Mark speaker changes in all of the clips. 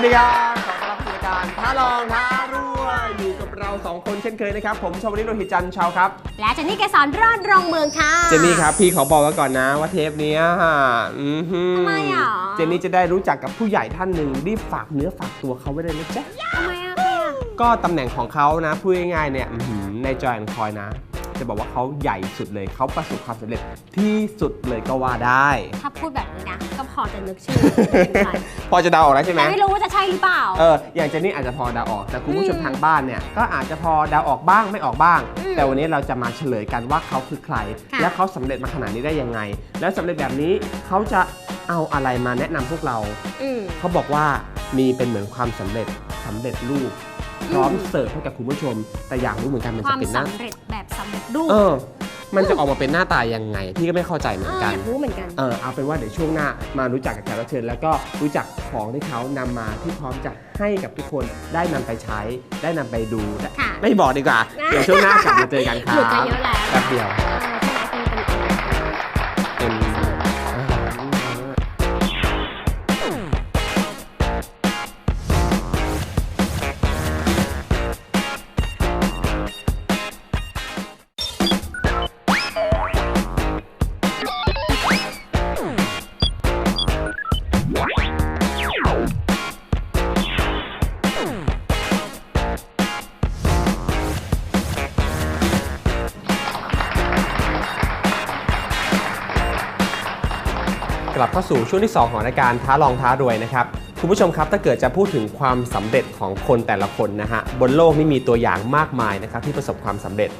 Speaker 1: สวัสดีครับขอต้อนรับสู่รายการท้าลองท้ารวยอยู่กับเราสองคนเช่นเคยนะครับ ผมชาวลิตโรหิตจันทร์ชาวครับ
Speaker 2: และเจนนี่เกสรรอดรองเมืองค่ะ
Speaker 1: เจนนี่ครับ พี่ขอบอกไว้ก่อนนะว่าเทปเนี้ยอื้อหือ
Speaker 2: ทำไมอะ
Speaker 1: เจนนี่จะได้รู้จักกับผู้ใหญ่ท่านหนึ่งรีบฝากเนื้อฝากตัวเขาไว้เลยนะจ๊ะ
Speaker 2: ทำไมอะใครอะ
Speaker 1: ก็ตำแหน่งของเขานะพูดง่ายๆเนี่ยอื้อหือในจอยแอนคอยนะ จะบอกว่าเขาใหญ่สุดเลยเขาประสบความสำเร็จที่สุดเลยก็ว่าได้
Speaker 2: ถ้าพูดแบบนี้นะ ก็พอจะนึกชื่อเป็นใคร
Speaker 1: พอจะเดาออกแล้วใช่ไหม
Speaker 2: แต่ไม่รู้ว่าจะใช่หรือเปล่า
Speaker 1: เอออย่างเจนนี่อาจจะพอเดาออก แต่คุณผู้ชม
Speaker 2: อืม
Speaker 1: ทางบ้านเนี่ยก็อาจจะพอเดาออกบ้างไม่ออกบ้าง
Speaker 2: อืม
Speaker 1: แต่วันนี้เราจะมาเฉลยกันว่าเขาคือใคร
Speaker 2: ค่ะ
Speaker 1: และเขาสำเร็จมาขนาดนี้ได้ยังไง แล้วสำเร็จแบบนี้เขาจะเอาอะไรมาแนะนำพวกเรา
Speaker 2: อืม
Speaker 1: เขาบอกว่ามีเป็นเหมือนความสำเร็จสำเร็จรูป พร้อม
Speaker 2: อืม
Speaker 1: เสิร์ฟให้กับคุณผู้ชม แต่อยากรู้เหมือนกันมัน
Speaker 2: ควา
Speaker 1: จะ
Speaker 2: ม
Speaker 1: เป็นหน้า
Speaker 2: สำเร็จแบบสำเร็จรูป
Speaker 1: เออ มันจะออกมาเป็นหน้าตายังไง พี่ก็ไม่เข้าใจเหมือน
Speaker 2: เออ
Speaker 1: กัน
Speaker 2: อยากรู้เหมือนกัน
Speaker 1: เออเอาเป็นว่าเดี๋ยวช่วงหน้ามารู้จักกับแขกรับเชิญ แล้วก็รู้จักของที่เขานำมาที่พร้อมจะให้กับทุกคนได้นำไปใช้ได้นำไปดูได้
Speaker 2: ค่ะ
Speaker 1: ไม่บอกดีกว่า เดี๋ยวช่วงหน้ากลับมาเจอกันครับ
Speaker 2: หลุดไปเยอะแล้ว
Speaker 1: แป๊บเดียว
Speaker 2: เอ เข้า
Speaker 1: สู่ช่วงที่ 2 ของรายการท้าลองท้ารวยนะครับคุณผู้ชมครับถ้าเกิดจะพูดถึงความสำเร็จของคนแต่ละคนนะฮะบนโลกนี่มีตัวอย่างมากมายนะครับที่ประสบความสำเร็จ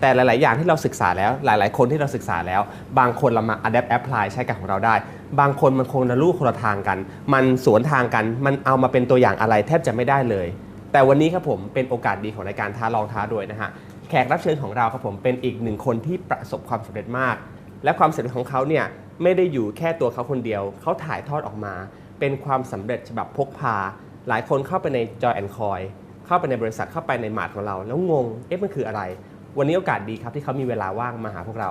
Speaker 1: แต่หลาย ๆ อย่างที่เราศึกษาแล้วหลาย ๆ คนที่เราศึกษาแล้ว บางคนเรามา adapt apply ใช้กับของเราได้ บางคนมันคงละลูกคนละทางกัน มันสวนทางกันมันเอามาเป็นตัวอย่างอะไรแทบจะไม่ได้เลย แต่วันนี้ครับผมเป็นโอกาสดีของรายการท้าลองท้ารวยนะฮะแขกรับเชิญของเราครับผมเป็นอีกหนึ่งคนที่ประสบความสำเร็จมาก และความสำเร็จของเขาเนี่ยไม่ได้อยู่แค่ตัวเขาคนเดียว เขาถ่ายทอดออกมา เป็นความสำเร็จฉบับพกพา หลายคนเข้าไปในจอยแอนคอยเข้าไปในบริษัทเข้าไปในหมาดของเรา แล้วงง เอ๊ะมันคืออะไร วันนี้โอกาสดีครับที่เขามีเวลาว่างมาหาพวกเรา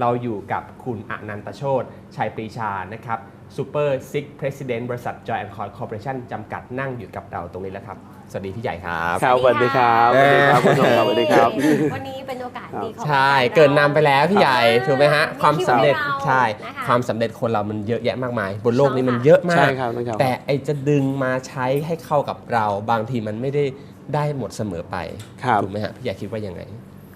Speaker 1: เราอยู่กับคุณอนันตโชตชัยปรีชานะครับซูเปอร์ซิกเพรสิดเนต์บริษัทจอยแอนคอยคอร์ปอเรชั่นจำกัดนั่งอยู่กับเราตรงนี้แล้วครับ สวัสดีพี่ใหญ่ครับ
Speaker 3: ครับสวัสดีครับสวัสดีครับคุณผู้ชมครับสวัสดีครับ
Speaker 2: วันนี้เป็นโอกาสดีของ
Speaker 1: ใช่
Speaker 2: รายาร
Speaker 1: เกินนำไปแล้วพี่ใหญ่
Speaker 2: อ่า
Speaker 1: ถูกไหมฮะ ความสำเร็จ
Speaker 2: ที่เรา
Speaker 1: ใช่
Speaker 2: นะคะ
Speaker 1: ความสำเร็จคนเรามันเยอะแยะมากมาย บนโลกนี้มันเยอะมา
Speaker 3: ใช่
Speaker 1: ก
Speaker 3: ครับนะครับ
Speaker 1: แต่ไอจะดึงมาใช้ให้เข้ากับเราบางทีมันไม่ได้ได้หมดเสมอไป
Speaker 3: ครับ
Speaker 1: ถูกไหมฮะพี่ใหญ่คิดว่ายังไง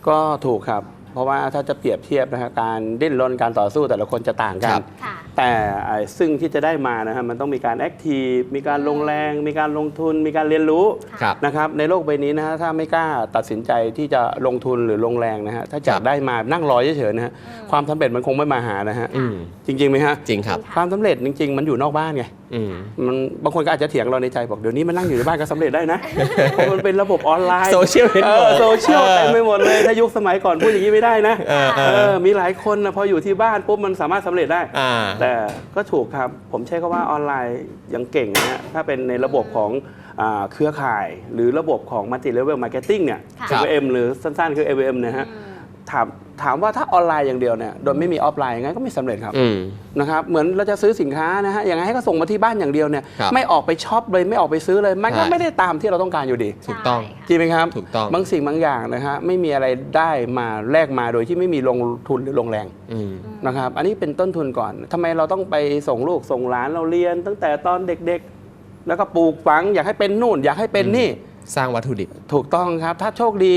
Speaker 3: ก็ถูกครับ เพราะว่าถ้าจะเปรียบเทียบนะฮะการดิ้นรนการต่อสู้แต่ละคนจะต่างกั
Speaker 1: ครั
Speaker 3: น
Speaker 1: บ
Speaker 2: ค่ะ
Speaker 3: แต่ไอ้ซึ่งที่จะได้มานะฮะมันต้องมีการแอคทีฟมีการลงแรง มีการลงทุน มีการเรียนรู้
Speaker 1: ครับ
Speaker 3: นะครับในโลกใบนี้นะฮะถ้าไม่กล้าตัดสินใจที่จะลงทุนหรือลงแรงนะฮะถ้าจา
Speaker 1: ค
Speaker 3: ก
Speaker 1: รับ
Speaker 3: ได้มานั่งรอเฉยๆนะฮะความสำเร็จมันคงไม่มาหานะฮะ
Speaker 1: อืม
Speaker 3: จริงๆไหมฮะ
Speaker 1: จริงครับ
Speaker 3: ความสำเร็จจริง ๆ มันอยู่นอกบ้านไง
Speaker 1: อื ม
Speaker 3: มันบางคนก็อาจจะเถียงเราในใจบอกเดี๋ยวนี้มันนั่งอยู่ในบ้านก็สำเร็จได้นะเพราะมันเป็นระบบออนไลน์
Speaker 1: โซเชียลเน็ต
Speaker 3: เอ
Speaker 1: เวิ
Speaker 3: อ
Speaker 1: ร์ก
Speaker 3: โซเชียลเต็มไปหมดเลยถ้ายุคสมัยก่อนพูดอย่างนี้ไม่ได้นะ
Speaker 1: เออเออ
Speaker 3: เออมีหลายคนนะพออยู่ที่บ้านปุ๊บมันสามารถสำเร็จได้
Speaker 1: อ่า
Speaker 3: แต่ก็ถูกครับผมใช้คำว่าออนไลน์ยังเก่งนะฮะถ้าเป็นในระบบของอ่าเครือข่าย หรือระบบของ multi level marketing เนี่ย
Speaker 2: ครับ
Speaker 3: MLM หรือสั้นๆคือ MLM นะฮะ
Speaker 2: อืม
Speaker 3: ถามถามว่าถ้าออนไลน์อย่างเดียวเนี่ยโดยไม่มีออฟไลน์งั้นก็ไม่สำเร็จครับ
Speaker 1: อืม
Speaker 3: นะครับเหมือนเราจะซื้อสินค้านะฮะอย่างไงให้เขาส่งมาที่บ้านอย่างเดียวเนี่ย
Speaker 1: ครับ
Speaker 3: ไม่ออกไปช็อปเลยไม่ออกไปซื้อเลย มันก็
Speaker 1: ใช่
Speaker 3: ไม่ได้ตามที่เราต้องการอยู่ดี
Speaker 1: ถูกต้อง
Speaker 2: ใช่ค่ะ
Speaker 3: จริงไหมครับ
Speaker 1: ถูกต้อง
Speaker 3: บางสิ่งบางอย่างนะฮะไม่มีอะไรได้มาแลกมาโดยที่ไม่มีลงทุนหรือลงแรง
Speaker 1: อืม
Speaker 3: นะครับอันนี้เป็นต้นทุนก่อนทำไมเราต้องไปส่งลูกส่งหลานเราเรียน ตั้งแต่ตอนเด็กๆ แล้วก็ปลูกฝังอยากให้เป็นนู่น อยากให้เป็นนี่
Speaker 1: สร้างวัตถุดิบ
Speaker 3: ถูกต้องครับ ถ้าโชคดี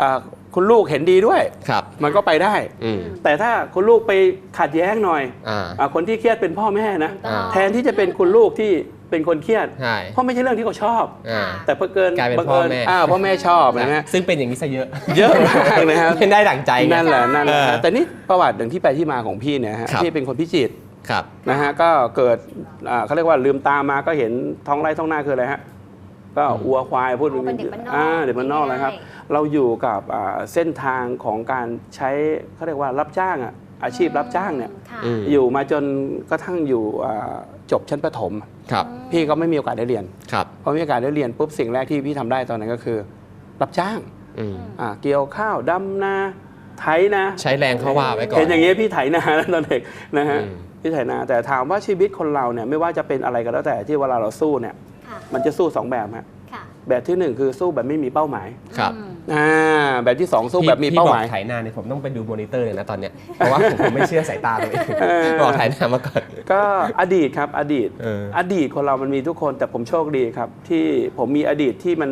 Speaker 3: อ่า คุณลูกเห็นดีด้วย
Speaker 1: ครับ
Speaker 3: มันก็ไปได้
Speaker 1: อืม
Speaker 3: แต่ถ้าคุณลูกไปขัดแย้งหน่อย
Speaker 1: อ่า
Speaker 3: อาคนที่เครียดเป็นพ่อแม่นะ
Speaker 2: ถูกต้อง
Speaker 3: แทนที่จะเป็นคุณลูกที่เป็นคนเครียด
Speaker 1: ใช่
Speaker 3: เพราะไม่ใช่เรื่องที่เขาชอบ
Speaker 1: อ่า
Speaker 3: แต่เพื่อเกิน
Speaker 1: กลายเป็น
Speaker 3: บัง
Speaker 1: พ่อ
Speaker 3: เอิญ
Speaker 1: แม่
Speaker 3: อ่าพ่อแม่ชอบนะฮะ
Speaker 1: ซึ่งเป็นอย่างนี้ซะเยอะ
Speaker 3: เยอะมากนะครับ
Speaker 1: ไม่ได้ดั่งใจไง
Speaker 3: นั่นแหละนั่นแหละ
Speaker 1: เออ
Speaker 3: แต่นี่ประวัติอย่างที่ไปที่มาของพี่เนี่ยฮะ
Speaker 1: ครับ
Speaker 3: พี่เป็นคนพิจิตร
Speaker 1: ครับ
Speaker 3: นะฮะก็เกิดอ่าเขาเรียกว่าลืมตามาก็เห็นท้องไร่ท้องนาคืออะไรฮะ ก็วัวควายพูด
Speaker 2: อ๋อเป็นเด็กบ้านนอก
Speaker 3: อ่าเด็กบ้านนอกนะครับ
Speaker 2: ง่าย
Speaker 3: เราอยู่กับอ่าเส้นทางของการใช้เขาเรียกว่ารับจ้างอะอาชีพรับจ้างเนี่ย
Speaker 2: ค่ะ
Speaker 1: อืม
Speaker 3: อยู่มาจนกระทั่งอยู่อ่าจบชั้นประถม
Speaker 1: ครับ
Speaker 3: พี่ก็ไม่มีโอกาสได้เรียน
Speaker 1: ครับ
Speaker 3: พอมีโอกาสได้เรียนปุ๊บสิ่งแรกที่พี่ทำได้ตอนนั้นก็คือ รับจ้าง
Speaker 1: อืม
Speaker 3: อ่าเกี่ยวข้าวดำนาไถนา
Speaker 1: ใช้แรงเข้าว่าไว้ก่อน
Speaker 3: เห็นอย่างเงี้ยพี่ไถนาแล้วตอนเด็กนะฮะ
Speaker 1: อืม
Speaker 3: พี่ไถนาแต่ถามว่าชีวิตคนเราเนี่ยไม่ว่าจะเป็นอะไรก็แล้วแต่ที่เวลาเราสู้เนี่ย
Speaker 2: ค่ะ
Speaker 3: มันจะสู้สองแบบฮะ
Speaker 2: ค่ะ
Speaker 3: แบบที่หนึ่งคือสู้แบบไม่มีเป้าหมาย
Speaker 1: ครับ
Speaker 2: อืม
Speaker 3: อ่าแบบที่สองสู้แบบมี
Speaker 1: พี่
Speaker 3: เป้า
Speaker 1: บอ
Speaker 3: ห
Speaker 1: ก
Speaker 3: มาย
Speaker 1: ไถนาเนี่ยผมต้องไปดูมอนิเตอร์เลยนะตอนเนี้ยเพราะว่าผมผมไม่เชื่อสายตาตัวเอง
Speaker 3: เออ
Speaker 1: บอกไถนามาก่อน
Speaker 3: ก็อดีตครับอดีต
Speaker 1: เออ
Speaker 3: อดีตคนเรามันมีทุกคนแต่ผมโชคดีครับ ที่ผมมีอดีตที่มัน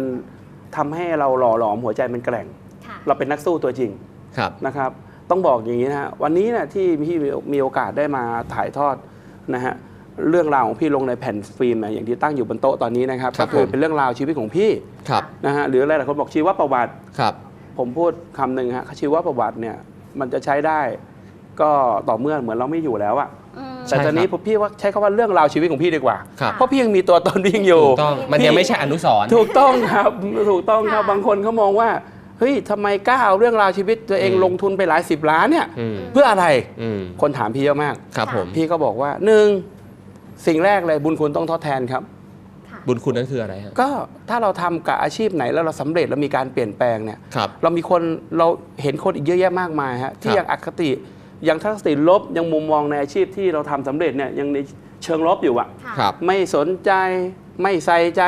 Speaker 3: ทำให้เราหล่อหลอมหัวใจมันแกร่ง
Speaker 2: ค่ะ
Speaker 3: เราเป็นนักสู้ตัวจริง
Speaker 1: ครับ
Speaker 3: นะครับต้องบอกอย่างนี้นะฮะวันนี้นะที่พี่มีโอกาสได้มาถ่ายทอดนะฮะ เรื่องราวของพี่ลงในแผ่นฟิล์มนะอย่างที่ตั้งอยู่บนโต๊ะตอนนี้นะครับ
Speaker 1: ครั
Speaker 3: ก็
Speaker 1: บ
Speaker 3: คือ
Speaker 1: ผม
Speaker 3: เป็นเรื่องราวชีวิตของพี่
Speaker 1: ครับ
Speaker 3: นะฮะหรืออะไรหลายคนบอกชีวประวัติ
Speaker 1: ครับ
Speaker 3: ผมพูดคำหนึ่งฮะชีวประวัติเนี่ยมันจะใช้ได้ ก็ต่อเมื่อเหมือนเราไม่อยู่แล้วอะ
Speaker 2: อืม
Speaker 3: แต่ตอนนี้ผมพี่ว่าใช้คำว่าเรื่องราวชีวิตของพี่ดีกว่า
Speaker 1: ครับ
Speaker 3: เพราะพี่ยังมีตัวตนพี่ยังอยู่
Speaker 1: ถูกต้องมันยังไม่ใช่อนุสรณ์
Speaker 3: ถูกต้องครับถูกต้องครับ
Speaker 2: ค่ะ
Speaker 3: บางคนเขามองว่าเฮ้ยทำไมกล้าเอาเรื่องราวชีวิตตัวเอง
Speaker 1: อืม
Speaker 3: ลงทุนไปหลายสิบล้านเนี่ย
Speaker 1: อืม
Speaker 3: เพื่ออะไร
Speaker 1: อืม
Speaker 3: คนถามพี่เยอะมาก
Speaker 1: ครับผม
Speaker 3: พี่ก็บอกว่าหนึ่ง สิ่งแรกเลยบุญคุณต้องทดแทนครับ
Speaker 2: ค่ะ
Speaker 1: บุญคุณนั่นคืออะไรฮะ
Speaker 3: ก็ถ้าเราทำกับอาชีพไหนแล้วเราสำเร็จแล้วมีการเปลี่ยนแปลงเนี่ย
Speaker 1: ครับ
Speaker 3: เรามีคนเราเห็นคนอีกเยอะแยะมากมายฮะที่
Speaker 1: ครับ
Speaker 3: ยังอคติยังทัศนคติลบยังมุมมองในอาชีพที่เราทำสำเร็จเนี่ยยังในเชิงลบอยู่อะ
Speaker 2: ค่ะ
Speaker 1: ครับ
Speaker 3: ไม่สนใจไม่ใส่ใจ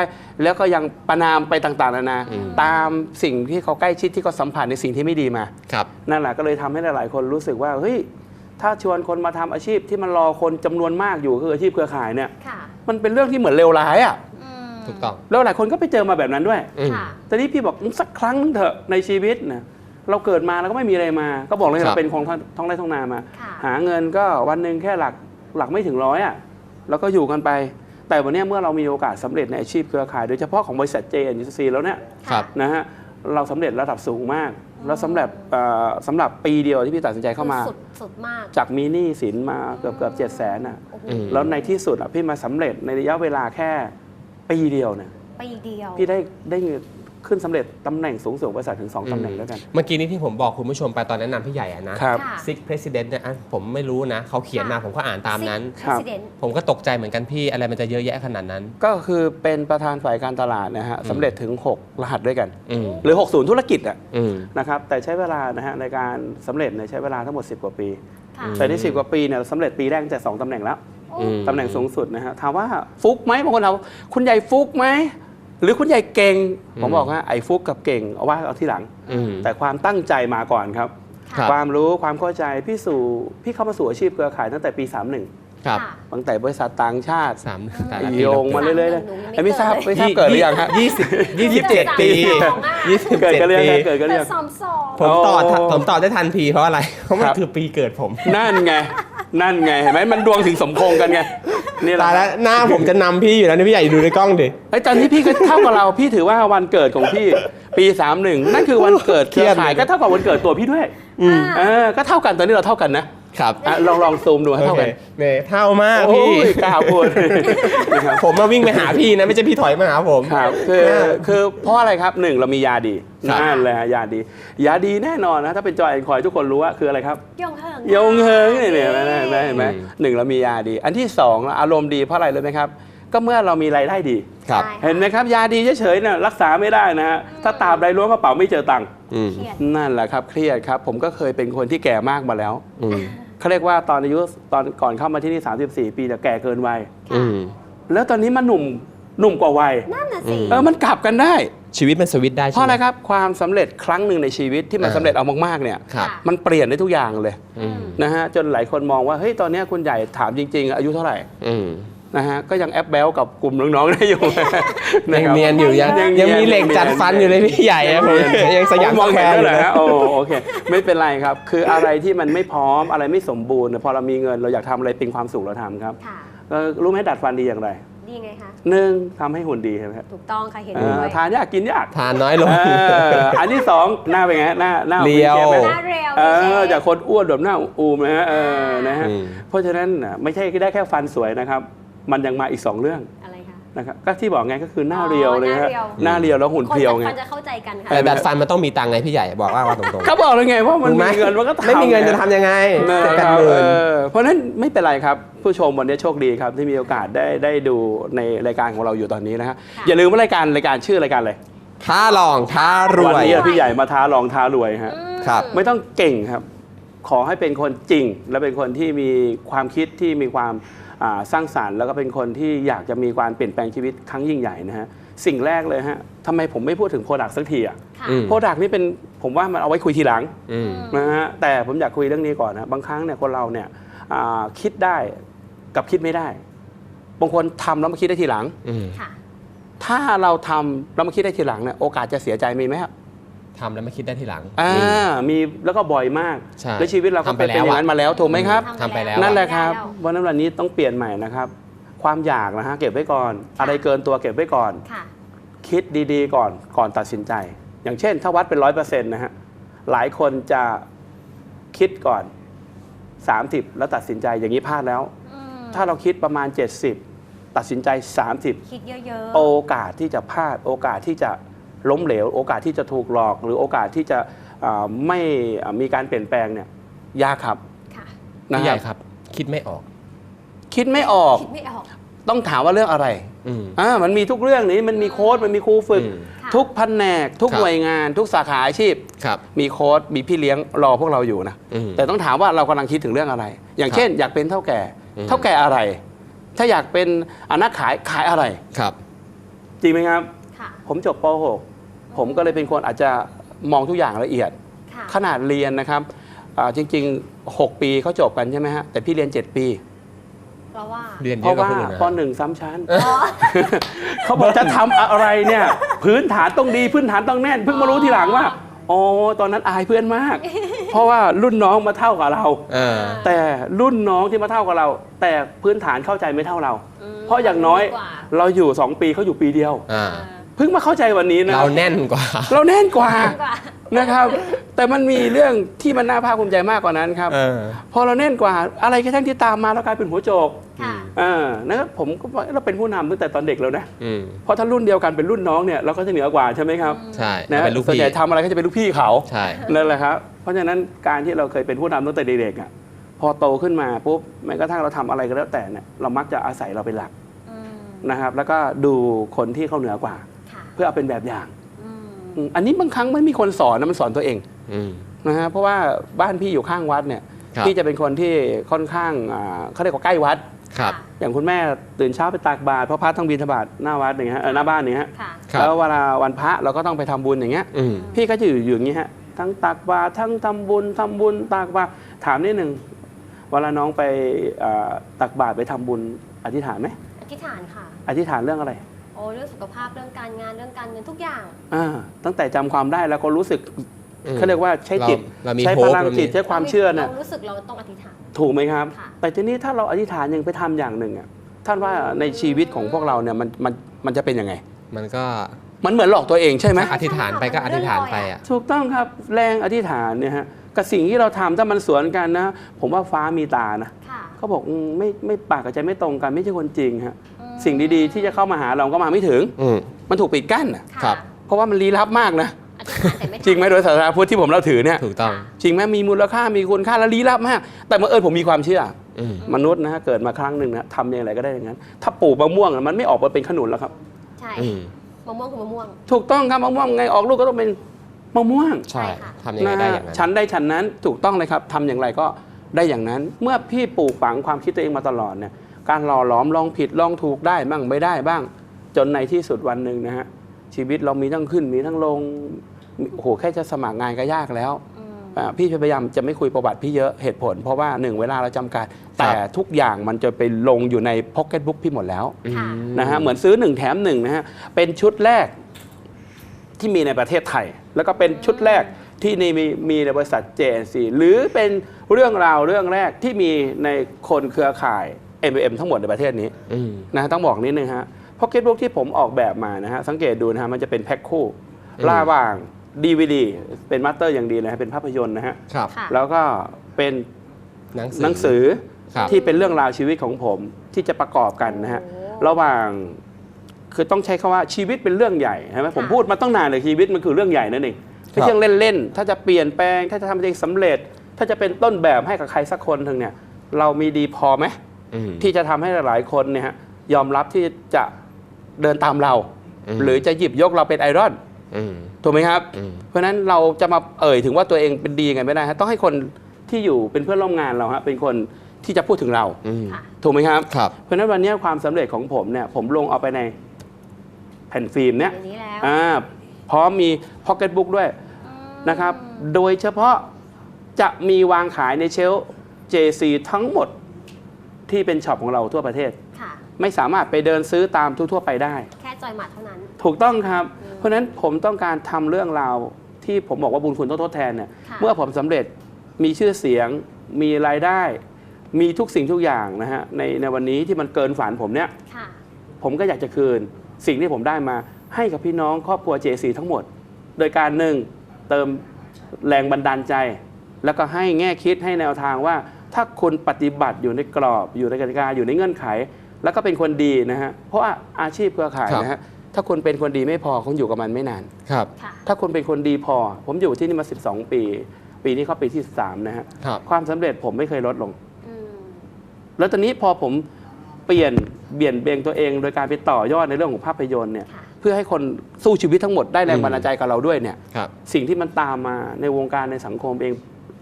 Speaker 3: แล้วก็ยังประนามไปต่างๆนานา
Speaker 1: อืม
Speaker 3: ตามสิ่งที่เขาใกล้ชิดที่เขาสัมผัสในสิ่งที่ไม่ดีมา
Speaker 1: ครับ
Speaker 3: นั่นแหละก็เลยทำให้หลายๆ คนรู้สึกว่าเฮ้ย ถ้าชวนคนมาทำอาชีพที่มันรอคนจำนวนมากอยู่คืออาชีพเครือข่ายเนี่ย
Speaker 2: ค่ะ
Speaker 3: มันเป็นเรื่องที่เหมือนเลวร้ายอะ่ะ
Speaker 2: อืม
Speaker 1: ถูกต้อง
Speaker 3: แล้วหลายคนก็ไปเจอมาแบบนั้นด้วย
Speaker 1: อืม
Speaker 2: ค่ะ
Speaker 3: แต่นี้พี่บอกสักครั้งนึงเถอะในชีวิตนะเราเกิดมาแล้วก็ไม่มีอะไรมา ก็บอกเลย
Speaker 1: ครั
Speaker 3: เรา
Speaker 1: บ
Speaker 3: เป็นของท้องไร่ท้องนามา
Speaker 2: ค่ะ
Speaker 3: หาเงินก็วันหนึ่งแค่หลักหลักไม่ถึงร้อยอะแล้วก็อยู่กันไป แต่วันเนี้ยเมื่อเรามีโอกาสสำเร็จในอาชีพเครือข่าย โดยเฉพาะของบริษัท JNUC แล้วเนี่ย
Speaker 1: ครับ
Speaker 3: นะฮะเราสำเร็จระดับสูงมาก แล้วสำหรับเอ่อสำหรับปีเดียวที่พี่ตัดสินใจเข้ามา
Speaker 2: สุดสุดมาก
Speaker 3: จากมีหนี้สินมาเกือบเกือบเจ็ดแสนอะ
Speaker 2: โอ้โห
Speaker 1: อืม
Speaker 3: แล้วในที่สุดอะพี่มาสำเร็จในระยะเวลาแค่ปีเดียวเนี่ย
Speaker 2: ปีเดียว
Speaker 3: พี่ได้ได้เงิน ขึ้นสำเร็จตำแหน่งสูงสุดของบริษัทถึง 2ตำแหน่งด้วยกัน
Speaker 1: เมื่อกี้นี้ที่ผมบอกคุณผู้ชมไปตอนแนะนำพี่ใหญ่อะนะ
Speaker 3: ครับ
Speaker 2: ค่ะ
Speaker 1: ซิกเพรสิดเนต์เนี่ยอะผมไม่รู้นะ เขาเขียนมา
Speaker 2: ค่ะ
Speaker 1: ผมก็อ่านตามนั้น
Speaker 3: ครับ
Speaker 2: President
Speaker 1: ผมก็ตกใจเหมือนกันพี่ อะไรมันจะเยอะแยะขนาดนั้น
Speaker 3: ก็คือเป็นประธานฝ่ายการตลาดนะฮะ
Speaker 1: อืม
Speaker 3: สำเร็จถึง 6 รหัสด้วยกัน
Speaker 1: อืม
Speaker 3: หรือ 60 ธุรกิจอะ
Speaker 1: อืม
Speaker 3: นะครับแต่ใช้เวลานะฮะในการสำเร็จเนี่ยใช้เวลาทั้งหมด 10 กว่าปี
Speaker 2: ค่ะ
Speaker 1: อืม
Speaker 3: แต่ใน 10 กว่าปีเนี่ยเราสำเร็จปีแรกตั้งแต่2ตำแหน่งแล้ว
Speaker 2: โอ้
Speaker 1: อืม
Speaker 3: ตำแหน่งสูงสุดนะฮะถามว่าฟุกไหมบางคนถามว่าคุณใหญ่ฟุกไหม หรือคุณใหญ่เก่งผมบอกว่าไอ้ฟุกกับเก่งเอาว่าเอาที่หลัง
Speaker 1: อืม
Speaker 3: แต่ความตั้งใจมาก่อนครับ
Speaker 1: ครับ
Speaker 3: ความรู้ความเข้าใจพี่สู่พี่เข้ามาสู่อาชีพเครือข่ายตั้งแต่ปี 31
Speaker 1: ครับ
Speaker 2: ค่ะ
Speaker 3: ตั้งแต่บริษัทต่างชาติ
Speaker 1: สามแต่ละปี
Speaker 3: โยงมาเรื่อยๆเลย
Speaker 2: หนูยังไม่
Speaker 3: ไอ้ไม่ทราบ
Speaker 2: เกิดเลย
Speaker 3: ไม่ทราบเกิดหรือยังฮะ
Speaker 1: ยี่สิบยี่สิบเจ็ดปี
Speaker 2: สองอะ
Speaker 1: ยี่สิบ
Speaker 3: เกิด
Speaker 1: เจ็ด
Speaker 3: กันเรียง
Speaker 1: ปี
Speaker 3: ครับเกิดกันเรียง
Speaker 2: เกิดสองสอง
Speaker 1: ผมตอบ
Speaker 3: โอ้
Speaker 1: ผมตอบได้ทันทีเพราะอะไรเพราะมัน
Speaker 3: ครับ
Speaker 1: คือปีเกิดผม
Speaker 3: นั่นไงนั่นไงเห็นไหมมันดวงถึงสมพงษ์กันไง นี่แหละ
Speaker 1: ตายแล้วหน้าผมจะนำพี่อยู่แล้วนี่พี่ใหญ่ดูในกล้องดิ
Speaker 3: ไอ้ยตอนนี้พี่ก็เท่ากับเราพี่ถือว่าวันเกิดของพี่ปี31นั่นคือวันเกิดเครือข่ายก็เท่ากับวันเกิดตัวพี่ด้วย
Speaker 1: อืม
Speaker 3: เออก็เท่ากันตอนนี้เราเท่ากันนะ ครับอะลองลองซูมดูให้
Speaker 1: โอ
Speaker 3: เท่า
Speaker 1: เค
Speaker 3: กัน
Speaker 1: เนี่ยเท่ามาก
Speaker 3: โอ้
Speaker 1: พี่
Speaker 3: ยกล้าพูดนะครับ
Speaker 1: ผมมาวิ่งไปหาพี่นะไม่ใช่พี่ถอยมาหาผม
Speaker 3: ครับคือคือเพราะอะไรครับหนึ่งเรามียาดี
Speaker 1: ครับ
Speaker 3: นั่นแหละยาดี ยาดีแน่นอนนะถ้าเป็นจอยแอนคอยทุกคนรู้ว่าคืออะไรครับ
Speaker 2: ยงเฮิง
Speaker 3: ยงเฮิงเนี่ยเนี่ยเห็นไหมเห็นไหมเห็นไหมหนึ่งเรามียาดี อันที่สองอารมณ์ดีเพราะอะไรรู้ไหมครับก็เมื่อเรามีรายได้ดี
Speaker 1: ครับ
Speaker 2: ใช่ค่ะ
Speaker 3: เห็นไหมครับ ยาดีเฉยๆเนี่ยรักษาไม่ได้นะฮะ ถ้าตราบใดล้วงกระเป๋าไม่เจอตังค์
Speaker 1: อืม
Speaker 2: เครียด
Speaker 3: นั่นแหละครับ เครียดครับ ผมก็เคยเป็นคนที่แก่มากมาแล้ว
Speaker 1: อืม
Speaker 3: เขาเรียกว่าตอนอายุตอนก่อนเข้ามาที่นี่ 34 ปีแต่ยแก่เกินวัย
Speaker 1: อืม
Speaker 3: แล้วตอนนี้มาหนุ่มหนุ่มกว่าวัย
Speaker 2: นั่นน่ะสิ
Speaker 1: อืม
Speaker 3: เออ มันกลับกันได้
Speaker 1: ชีวิตมันสวิตช์ได้
Speaker 3: เพ
Speaker 1: ใช่
Speaker 3: ราะ
Speaker 1: ไห
Speaker 3: อะ
Speaker 1: ม
Speaker 3: ไรครับ ความสำเร็จครั้งหนึ่งในชีวิตที่มัน
Speaker 1: อ่า
Speaker 3: สำเร็จเอามากๆเนี่ย
Speaker 1: ครับ
Speaker 2: ค่ะ
Speaker 3: มันเปลี่ยนได้ทุกอย่างเลย
Speaker 1: อืม
Speaker 3: นะฮะ จนหลายคนมองว่า เฮ้ย ตอนเนี้ยคุณใหญ่ถามจริง ๆ อายุเท่าไหร่
Speaker 1: อืม
Speaker 3: นะฮะก็ยังแอปแบลกับกลุ่มน้องๆได้อยู่นะ
Speaker 1: ยัง
Speaker 3: ครับ
Speaker 1: เนียนอยู่ยัง
Speaker 3: ยัง
Speaker 1: ยังมี
Speaker 3: เนียน
Speaker 1: เหล็กจัดฟันอยู่เลยพี่ใหญ่อะผมยังสยาม
Speaker 3: มอง
Speaker 1: สแค
Speaker 3: เห็น
Speaker 1: ร์อ
Speaker 3: แล้ว
Speaker 1: ยู่
Speaker 3: เหรอ
Speaker 1: นะ
Speaker 3: ฮะโอ้โอเค ไม่เป็นไรครับ คืออะไรที่มันไม่พร้อมอะไรไม่สมบูรณ์เนี่ยพอเรามีเงินเราอยากทำอะไรเป็นความสุขเราทำครับ
Speaker 2: ค่ะ
Speaker 3: เอ่อรู้ไหมดัดฟันดีอย่างไร
Speaker 2: ดีไงคะ
Speaker 3: หนึ่งทำให้หุ่นดีใช่ไหมครับ
Speaker 2: ถูกต้องค่ะ เห็น
Speaker 3: เอ่
Speaker 2: ด้
Speaker 3: อ
Speaker 2: วย
Speaker 3: ทานยากกินยาก
Speaker 1: ทานน้อยลง
Speaker 3: เอออันที่สองหน้าเป็นไงฮะหน้าหน้า
Speaker 1: เรียว
Speaker 3: ชฟไหม
Speaker 2: หน้าเรียว
Speaker 3: เอ
Speaker 2: ไม่
Speaker 3: อ
Speaker 2: ใช่
Speaker 3: จากคนอ้วนแบบหน้าอูมนะฮะเออนะฮะ
Speaker 1: อืม
Speaker 3: เพราะฉะนั้นน่ะไม่ใช่ได้แค่ฟันสวยนะครับ มันยังมาอีกสองเรื่อง
Speaker 2: อะไรคะ
Speaker 3: นะครับก็ที่บอกไงก็คือหน้าเรียวเลยฮะ
Speaker 2: อ๋อ
Speaker 3: หน้าเรียวแล้วหุ่น
Speaker 2: คน
Speaker 3: เพรียว
Speaker 2: จัด
Speaker 3: ไง
Speaker 2: ฟันจะเข้าใจกันค่ะ
Speaker 1: แต่ดัดฟันมันต้องมีตังค์ไงพี่ใหญ่บอกว่าว่าตรงๆ
Speaker 3: เขาบอกเลยไงว่ามัน
Speaker 1: ถูกไห
Speaker 3: มีเงินมันก็ทำ
Speaker 1: ไม่มีเงินจะทำยังไง
Speaker 3: นะ
Speaker 1: เจ็ด
Speaker 3: ค
Speaker 1: แปด
Speaker 3: รับ
Speaker 1: หมื่น
Speaker 3: เออเพราะฉะนั้นไม่เป็นไรครับ ผู้ชมวันนี้โชคดีครับ ที่มีโอกาสได้ได้ดูในรายการของเราอยู่ตอนนี้นะฮะ
Speaker 2: ค่ะ
Speaker 3: อย่าลืมว่ารายการรายการชื่อรายการอะไร
Speaker 1: ท้าลองท้าร
Speaker 3: วัน
Speaker 1: วย
Speaker 3: นี้พี่ใหญ่มาท้าลองท้ารวยฮะ
Speaker 2: อืม
Speaker 1: ครับ
Speaker 3: ไม่ต้องเก่งครับ ขอให้เป็นคนจริง และเป็นคนที่มีความคิดที่มีความอ่า สร้างสารรค์แล้วก็เป็นคนที่อยากจะมีการเปลี่ยนแปลงชีวิตครั้งยิ่งใหญ่นะฮะสิ่งแรกเลยฮะทำไมผมไม่พูดถึงโปรดักต์สักทีอะ
Speaker 2: ค่ะ
Speaker 1: อืม
Speaker 3: โปรดักต์นี่เป็นผมว่ามันเอาไว้คุยทีหลัง
Speaker 1: อืม
Speaker 3: นะฮะแต่ผมอยากคุยเรื่องนี้ก่อนนะบางครั้งเนี่ยคนเราเนี่ยอ่าคิดได้กับคิดไม่ได้บางคนทำแล้วมาคิดได้ทีหลัง
Speaker 1: อืม
Speaker 2: ค่ะ
Speaker 3: ถ้าเราทำแล้วมาคิดได้ทีหลังเนี่ยโอกาสจะเสียใจมีไหมครับ
Speaker 1: ทำแล้วไม่คิดได้ทีหลัง
Speaker 3: อ่า
Speaker 1: มี
Speaker 3: มีแล้วก็บ่อยมาก
Speaker 1: ใช่
Speaker 3: และชีวิตเราก็
Speaker 1: ทำไป
Speaker 3: เป็น
Speaker 1: แล้ว
Speaker 3: อย่างนั้น
Speaker 1: อะ
Speaker 3: มาแล้วถูกไหมครับ
Speaker 1: ทำไปแล้ว
Speaker 3: นั่นแหละ
Speaker 2: ไม่
Speaker 3: ค
Speaker 2: ได้
Speaker 3: รับ
Speaker 2: แล้ว
Speaker 3: วันนั้นวันนี้ต้องเปลี่ยนใหม่นะครับ ความอยากนะฮะเก็บไว้ก่อน อะไรเกินตัวเก็บไว้ก่อน
Speaker 2: ค่ะ
Speaker 3: คิดดีๆ ก่อนก่อนตัดสินใจ อย่างเช่น ถ้าวัดเป็นร้อยเปอร์เซ็นต์นะฮะหลายคนจะคิดก่อน 30 แล้วตัดสินใจอย่างนี้พลาดแล้ว
Speaker 2: อืม
Speaker 3: ถ้าเราคิดประมาณ 70 ตัดสินใจ 30
Speaker 2: คิดเยอะ
Speaker 3: โอกาสที่จะพลาดโอกาสที่จะ ล้มเหลว โอกาสที่จะถูกหลอก หรือโอกาสที่จะอ่าไม่อ่ามีการเปลี่ยนแปลงเนี่ยยากครับ
Speaker 2: ๆค่ะ
Speaker 3: นะ
Speaker 1: พี่
Speaker 3: ค
Speaker 1: ให
Speaker 3: รั
Speaker 1: ญ่
Speaker 3: บ
Speaker 1: ครับ คิดไม่ออก
Speaker 3: คิดไม่ออก
Speaker 2: คิดไม่ออก
Speaker 3: ต้องถามว่าเรื่องอะไร
Speaker 1: อืม
Speaker 3: อ่ามันมีทุกเรื่องนี้มันมีโค้ดมันมีครูฝึก
Speaker 1: อืม
Speaker 2: ค่ะ
Speaker 3: ทุกแผนก ทุก
Speaker 1: ครับ
Speaker 3: หน่วยงาน ทุกสาขาอาชีพ
Speaker 1: ครับ
Speaker 3: มีโค้ดมีพี่เลี้ยงรอพวกเราอยู่นะ
Speaker 1: อืม
Speaker 3: แต่ต้องถามว่าเรากำลังคิดถึงเรื่องอะไร อย่าง
Speaker 1: ครับ
Speaker 3: เช่น อยากเป็นเท่าแก่
Speaker 1: อืม
Speaker 3: เท่าแก่อะไร ถ้าอยากเป็นอนักขายขายอะไร
Speaker 1: ครับ
Speaker 3: จริงไหมครับ
Speaker 2: ค่ะ
Speaker 3: ผมจบป .6 ผมก็เลยเป็นคนอาจจะมองทุกอย่างละเอียด
Speaker 2: ค่ะ
Speaker 3: ขนาดเรียนนะครับอ่าจริง ๆ 6 ปีเขาจบกันใช่ไหมฮะแต่พี่เรียน 7 ปี
Speaker 2: เพราะว่า
Speaker 1: เรียน
Speaker 3: เพ
Speaker 1: เยอะ
Speaker 3: ราะ
Speaker 1: กว่า
Speaker 3: ว่า
Speaker 1: คนอื่นนะ
Speaker 3: ป .1 ซ้ำชั้น
Speaker 2: อ๋อ
Speaker 3: เขาบอกจะทำอะไรเนี่ย พื้นฐานต้องดีพื้นฐานต้องแน่น เพิ่งมารู้ทีหลังว่าอ๋อตอนนั้นอายเพื่อนมาก เพราะว่ารุ่นน้องมาเท่ากับเรา
Speaker 1: เออ
Speaker 3: แต่รุ่นน้องที่มาเท่ากับเรา แต่พื้นฐานเข้าใจไม่เท่าเรา
Speaker 2: อืม
Speaker 3: เพราะอย่างน้อย
Speaker 2: ดีกว่า
Speaker 3: เราอยู่ 2 ปีเขาอยู่ปีเดียว
Speaker 1: อ่า
Speaker 3: เพิ่งมาเข้าใจวันนี้นะ
Speaker 1: เราแน่นกว่า
Speaker 3: เราแน่นกว่า
Speaker 2: ดีกว่า
Speaker 3: นะครับ แต่มันมีเรื่องที่มันน่าภาคภูมิใจมากกว่านั้นครับ
Speaker 1: เออ
Speaker 3: พอเราแน่นกว่า อะไรก็ทั้งที่ตามมาเรากลายเป็นหัวโจก
Speaker 2: ค่ะ
Speaker 3: อ่านะครับผมก็ว่าเราเป็นผู้นำตั้งแต่ตอนเด็กแล้วนะ
Speaker 1: อืม
Speaker 3: เพราะถ้ารุ่นเดียวกันเป็นรุ่นน้องเนี่ยเราก็จะเหนือกว่าใช่ไหมครับ
Speaker 1: ใช่
Speaker 3: นะ
Speaker 1: เป็นลูก
Speaker 3: ส่วน
Speaker 1: พี่
Speaker 3: ใหญ่ทำอะไรก็จะเป็นลูกพี่เขา
Speaker 1: ใช่
Speaker 3: นั่นแหละครับเพราะฉะนั้นการที่เราเคยเป็นผู้นำตั้งแต่เด็กๆอะพอโตขึ้นมาปุ๊บแม้กระทั่งเราทำอะไรก็แล้วแต่เนี่ยเรามักจะอาศัยเราเป็นหลัก
Speaker 2: อืม
Speaker 3: นะครับ แล้วก็ดูคนที่เขาเหนือกว่า
Speaker 2: ค่ะ
Speaker 3: เพื่อเอาเป็นแบบอย่าง
Speaker 2: อืม
Speaker 3: อืมอันนี้บางครั้งไม่มีคนสอนนะมันสอนตัวเอง
Speaker 1: อืม
Speaker 3: นะฮะเพราะว่าบ้านพี่อยู่ข้างวัดเนี่ย
Speaker 1: ครับ
Speaker 3: พี่จะเป็นคนที่ค่อนข้างอ่าเขาเรียกว่าใกล้วัด
Speaker 1: ครับ
Speaker 3: อย่างคุณแม่ตื่นเช้าไปตักบาตรเพราะพระต้องบิณฑบาตหน้าวัดอย่างเงี้ยฮะเออหน้าบ้านอย่างเงี้ยฮะ
Speaker 2: ค่ะ
Speaker 1: ครับ
Speaker 3: แล้วเวลาวันพระเราก็ต้องไปทำบุญอย่างเงี้ย
Speaker 1: อืม
Speaker 3: พี่ก็จะอยู่อยู่อย่างนี้ฮะ ทั้งตักบาตรทั้งทำบุญทำบุญตักบาตรถามนิดหนึ่งเวลาน้องไปเอ่อตักบาตรไปทำบุญอธิษฐานไหม
Speaker 2: อธิษฐานค่ะ
Speaker 3: อธิษฐานเรื่องอะไร
Speaker 2: โอ้เรื่องสุขภาพเรื่องการงานเรื่องการเงินทุกอย่าง
Speaker 3: อ่าตั้งแต่จำความได้แล้วก็รู้สึก
Speaker 1: อืม
Speaker 3: เขาเรียกว่าใช้จิต
Speaker 1: เราเรามี
Speaker 3: ใช้
Speaker 1: โฮ
Speaker 3: พ
Speaker 1: ป
Speaker 3: ลัง
Speaker 1: เรามี
Speaker 3: จิตใช้ความเชื่อน่ะ
Speaker 2: เรารู้สึกเราต้องอธิษฐาน
Speaker 3: ถูกไหมครับ
Speaker 2: ค่ะ
Speaker 3: แต่ทีนี้ถ้าเราอธิษฐานยังไปทำอย่างหนึ่งอะท่านว่าในชีวิตของพวกเราเนี่ยมันมันมันจะเป็นยังไง
Speaker 1: มันก็
Speaker 3: มันเหมือนหลอกตัวเองใช่ไหม
Speaker 1: อธิษฐานไปก็อธิษฐานไปอะ
Speaker 3: ถูกต้องครับแรงอธิษฐานเนี่ยฮะกับสิ่งที่เราทำถ้ามันสวนกันนะ ผมว่าฟ้ามีตานะ
Speaker 2: ค่ะ
Speaker 3: เขาบอกอืมไม่ไม่ปากกับใจไม่ตรงกันไม่ใช่คนจริงฮะ
Speaker 2: อืม
Speaker 3: สิ่งดีๆ ที่จะเข้ามาหาเราก็มาไม่ถึง
Speaker 1: อืม
Speaker 3: มันถูกปิดกั้นน่ะ
Speaker 2: ค่ะ
Speaker 1: ครับ
Speaker 3: เพราะว่ามันลี้ลับมากนะ
Speaker 2: อธิษฐานแต่ไม่
Speaker 3: จริงไหมโดยศาสนาพุทธที่ผมเล่าถือเนี่ย
Speaker 1: ถูกต้อง
Speaker 3: จริงไหมมีมูลค่ามีคุณค่าและลี้ลับมาก แต่เมื่อเอิญผมมีความเชื่อ
Speaker 1: อืม
Speaker 3: มนุษย์นะฮะเกิดมาครั้งหนึ่งนะทำอย่างไรก็ได้อย่างนั้น ถ้าปลูกมะม่วงอะมันไม่ออกมาเป็นขนุนแล้วครับ
Speaker 2: ใช่
Speaker 1: อืม
Speaker 2: มะม่วงคือมะม่วง
Speaker 3: ถูกต้องครับมะม่วงไงออกลูกก็ต้องเป็นมะม่วง
Speaker 1: ใช่
Speaker 2: ใช่ค่ะ
Speaker 1: ทำยังไงได้อย่างนั้น
Speaker 3: ชั้นได้ชั้นนั้นถูกต้องเลยครับทำอย่างไรก็ได้อย่างนั้น เมื่อพี่ปลูกฝังความคิดตัวเองมาตลอดเนี่ย การหล่อหลอมลองผิดลองถูกได้บ้างไม่ได้บ้าง จนในที่สุดวันหนึ่งนะฮะชีวิตเรามีทั้งขึ้นมีทั้งลงมีโอ้โหแค่จะสมัครงานก็ยากแล้ว
Speaker 2: อืม
Speaker 3: อ่าพี่พยายามจะไม่คุยประวัติพี่เยอะเหตุผล เพราะว่าหนึ่งเวลาเราจำกัด แต่ทุกอย่างมันจะไปลงอยู่ในพ็อกเก็ตบุ๊กพี่หมดแล้ว
Speaker 2: ค่ะ
Speaker 3: นะฮะเหมือนซื้อหนึ่งแถมหนึ่งนะฮะเป็นชุดแรกที่มีในประเทศไทย แล้วก็เป็นชุดแรกที่ในมีมีในบริษัท JNC หรือเป็นเรื่องราวเรื่องแรกที่มีในคนเครือข่าย MLM ทั้งหมดในประเทศนี้
Speaker 1: อืม
Speaker 3: นะฮะต้องบอกนิดนึงฮะพ็อกเก็ตบุ๊กที่ผมออกแบบมานะฮะสังเกตดูนะฮะมันจะเป็นแพ็คคู่
Speaker 1: อืม
Speaker 3: ระหว่าง DVD เป็นมาสเตอร์อย่างดีเลยฮะเป็นภาพยนตร์นะฮะ
Speaker 1: ครับ
Speaker 2: ค่ะ
Speaker 3: แล้วก็เป็น
Speaker 1: หนังสือ
Speaker 3: หนังสือ
Speaker 1: ครับ
Speaker 3: ที่เป็นเรื่องราวชีวิตของผมที่จะประกอบกันนะฮะ
Speaker 2: โอ้
Speaker 3: ระหว่างคือต้องใช้คำว่าชีวิตเป็นเรื่องใหญ่ใช่ไหมผม
Speaker 2: ค่ะ
Speaker 3: พูดมาต้องนานเลยชีวิตมันคือเรื่องใหญ่นั่นเองไม่ใช่เรื่องเล่นๆถ้าจะเปลี่ยนแปลง ถ้าจะทำเองสำเร็จ ถ้าจะเป็นต้นแบบให้กับใครสักคนหนึ่งเนี่ย เรามีดีพอไหม
Speaker 1: อืม
Speaker 3: ที่จะทำให้หลาย ๆ คนเนี่ยฮะยอมรับที่จะเดินตามเรา
Speaker 1: ม
Speaker 3: หรือจะหยิบยกเราเป็นไอดอล
Speaker 1: อืม
Speaker 3: ถูกไหมครับ
Speaker 1: อืม
Speaker 3: เพราะฉะนั้นเราจะมาเอ่ยถึงว่าตัวเองเป็นดียังไงไม่ได้ฮะต้องให้คนที่อยู่เป็นเพื่อนร่วมงานเราฮะเป็นคนที่จะพูดถึงเรา
Speaker 1: อืม
Speaker 2: ค่ะ
Speaker 3: ถูกไหมครับ
Speaker 1: ครับ
Speaker 3: เพราะฉะนั้นวันนี้ความสำเร็จของผมเนี่ย ผมลงเอาไปในแผ่นฟิล์มเนี่ย
Speaker 2: อย่างนี้แล้ว
Speaker 3: อ่าพร้อมมีพ็อกเก็ตบุ๊กด้วย
Speaker 2: อืม
Speaker 3: นะครับ โดยเฉพาะจะมีวางขายในเชลฟ์ JC ทั้งหมด ที่เป็นช็อปของเราทั่วประเทศ
Speaker 2: ค่ะ
Speaker 3: ไม่สามารถไปเดินซื้อตามทั่วๆไปได้
Speaker 2: แค่จอยหมัดเท่านั้น
Speaker 3: ถูกต้องครับ
Speaker 2: อืม
Speaker 3: เพราะฉะนั้นผมต้องการทำเรื่องราวที่ผมบอกว่าบุญคุณต้องทดแทนเนี่ย
Speaker 2: ค่ะ
Speaker 3: เมื่อผมสำเร็จมีชื่อเสียง มีรายได้ มีทุกสิ่งทุกอย่างนะฮะในในวันนี้ที่มันเกินฝันผมเนี่ย
Speaker 2: ค่ะ
Speaker 3: ผมก็อยากจะคืนสิ่งที่ผมได้มาให้กับพี่น้องครอบครัว JC ทั้งหมด โดยการหนึ่งเติมแรงบันดาลใจ แล้วก็ให้แง่คิดให้แนวทางว่า ถ้าคุณปฏิบัติอยู่ในกรอบอยู่ในกติกาอยู่ในเงื่อนไข แล้วก็เป็นคนดีนะฮะเพราะว่าอาชีพเครือข่าย
Speaker 1: ครับ
Speaker 3: นะฮะถ้าคุณเป็นคนดีไม่พอคุณอยู่กับมันไม่นาน
Speaker 1: ครับ
Speaker 2: ค่ะ
Speaker 3: ถ้าคุณเป็นคนดีพอ ผมอยู่ที่นี่มา 12 ปี ปีนี้เข้าปีที่13นะฮะ
Speaker 1: ครับ
Speaker 3: ความสำเร็จผมไม่เคยลดลง
Speaker 2: อืม
Speaker 3: แล้วตอนนี้พอผมเปลี่ยนเปลี่ยนเบงตัวเอง โดยการไปต่อยอดในเรื่องของภาพยนตร์เนี่ย
Speaker 2: ค่ะ
Speaker 3: เพื่อให้คนสู้ชีวิตทั้งหมดได้แรง
Speaker 1: อืม
Speaker 3: บันดาลใจกับเราด้วยเนี่ย
Speaker 1: ครับ
Speaker 3: สิ่งที่มันตามมาในวงการในสังคมเอง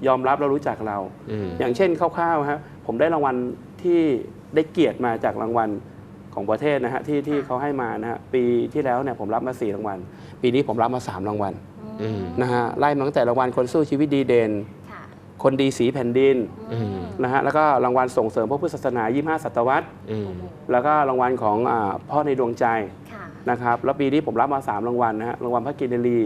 Speaker 3: ยอมรับเรารู้จักเรา
Speaker 1: อืม
Speaker 3: อย่างเช่นคร่าวๆฮะผมได้รางวัลที่ได้เกียรติมาจากรางวัลของประเทศนะฮะที่ที่เขาให้มานะฮะปีที่แล้วเนี่ยผมรับมา 4 รางวัล ปีนี้ผมรับมา 3 รางวัล
Speaker 1: อืม
Speaker 3: นะฮะไล่มาตั้งแต่รางวัลคนสู้ชีวิตดีเด่น
Speaker 2: ค่ะ
Speaker 3: คนดีสีแผ่นดิน
Speaker 1: อืม
Speaker 3: นะฮะแล้วก็รางวัลส่งเสริมพระพุทธศาสนา 25 ศตวรรษ
Speaker 1: อืม
Speaker 3: แล้วก็รางวัลของอาพ่อในดวงใจ
Speaker 2: ค่ะ
Speaker 3: นะครับแล้วปีนี้ผมรับมา 3 รางวัลนะฮะรางวัลพระกินรี